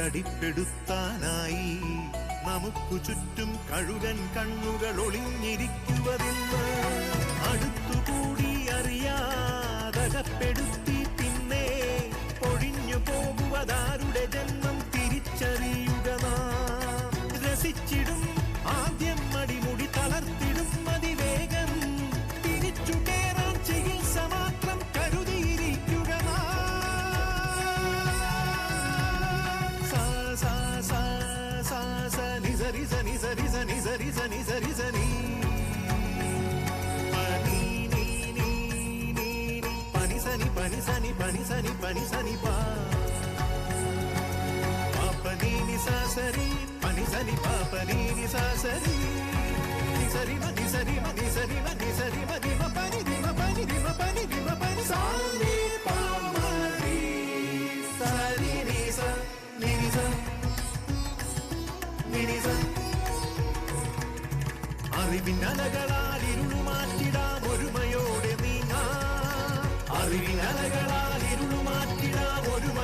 ലഹരിക്കടിപ്പെടുത്താനായി നമുക്കു ചുറ്റും കഴുകൻ കണ്ണുകൾ ഒളിഞ്ഞിരിക്കുവതില്ല. അടുത്തുകൂടി അറിയാതകപ്പെടുത്തി പിന്നെ പൊഴിഞ്ഞു പോകുവതാരുടെ ജന്മം തിരിച്ചറിയുക നാം. രസിച്ചിടും നി സരി മ നി സരി മ നി സരി മ നി సరి പനി సరి മ సరి നി മ പനി നി മ പനി സ നി പ മ രി സരി നി സ നി നി സ നി നി സ അറിവിനലകളാൽ ഇരുളു മാറ്റിടാം ഒരുമയോടെ നീങ്ങാം. അറിവിനലകളാൽ ഇരുളു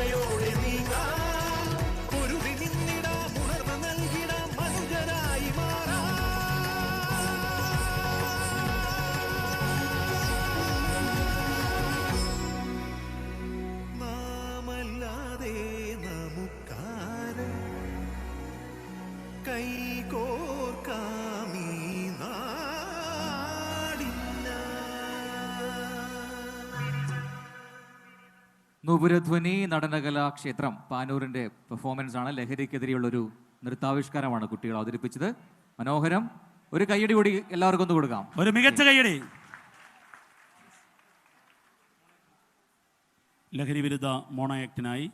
മാറ്റിടാം നുപുരധ്വനി നടനകലാ ക്ഷേത്രം പാനൂരിന്റെ പെർഫോമൻസ് ആണ്. ലഹരിക്കെതിരെയുള്ള ഒരു നൃത്താവിഷ്കാരമാണ് കുട്ടികൾ അവതരിപ്പിച്ചത്. മനോഹരം ഒരു കയ്യടി കൂടി എല്ലാവർക്കും ഒന്ന് കൊടുക്കാം. ഒരു മികച്ച കൈയടി ലഹരി വിരുദ്ധ മോണോ ആക്ടിനായി